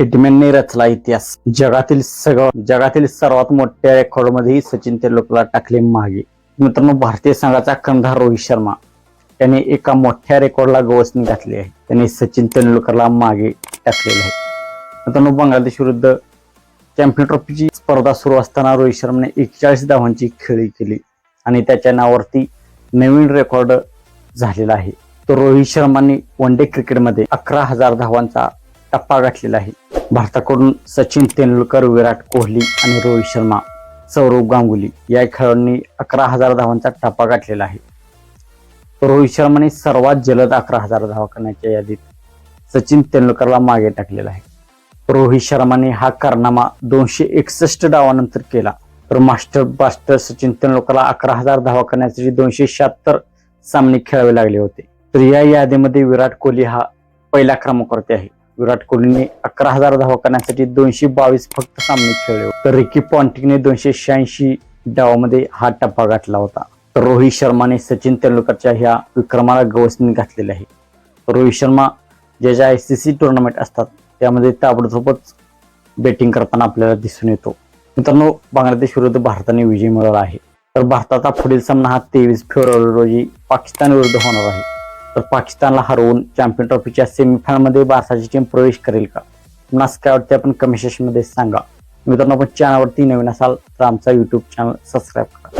हिटमॅनने रचला इतिहास. जगातील सगळं जगातील सर्वात मोठ्या रेकॉर्ड मध्येही सचिन तेंडुलकरला टाकले मागे. मित्रांनो भारतीय संघाचा कर्णधार रोहित शर्मा. त्याने एका मोठ्या रेकॉर्डला गवसणी घातली आहे. त्याने सचिन तेंडुलकरला मागे टाकलेले आहे. मित्रांनो बांगलादेश विरुद्ध चॅम्पियन ट्रॉफीची स्पर्धा सुरू असताना रोहित शर्माने एकचाळीस धावांची खेळी केली आणि त्याच्या नावावरती नवीन रेकॉर्ड झालेला आहे. तर रोहित शर्माने वन डे क्रिकेटमध्ये अकरा हजार धावांचा टप्पा गाठलेला आहे. भारताकडून सचिन तेंडुलकर विराट कोहली आणि रोहित शर्मा सौरव गांगुली या खेळाडूंनी अकरा हजार धावांचा टप्पा गाठलेला आहे. रोहित शर्माने सर्वात जलद अकरा हजार धावा करण्याच्या यादीत सचिन तेंडुलकरला मागे टाकलेला आहे. रोहित शर्माने हा कारनामा दोनशे एकसष्ट डावानंतर केला तर मास्टर बास्टर सचिन तेंडुलकरला अकरा हजार धावा करण्यासाठी दोनशे शहात्तर सामने खेळावे लागले होते. तर या यादीमध्ये विराट कोहली हा पहिल्या क्रमांकावरती आहे. विराट कोहलीने अकरा हजार धावा करण्यासाठी दोनशे बावीस फक्त सामने खेळले तर रिकी पॉन्टिकने दोनशे शहाऐंशी डावामध्ये हा टप्पा गाठला होता. तर रोहित शर्माने सचिन तेंडुलकरच्या ह्या विक्रमाला गवसणी घातलेली आहे. रोहित शर्मा ज्या ज्या आय सी सी टुर्नामेंट असतात त्यामध्ये ताबडतोबच बॅटिंग करताना आपल्याला दिसून येतो. मित्रांनो बांगलादेश विरुद्ध भारताने विजय मिळवला आहे. तर भारताचा पुढील सामना हा तेवीस फेब्रुवारी रोजी पाकिस्तान विरुद्ध होणार आहे. तर पाकिस्तानला हरवून चॅम्पियन ट्रॉफीच्या सेमीफायनलमध्ये भारताची टीम प्रवेश करेल का? तुम्हाला काय वाटते आपण कमेंट सेक्शनमध्ये सांगा. मित्रांनो आपण चॅनलवरती नवीन असाल तर आमचा युट्यूब चॅनल सबस्क्राईब करा.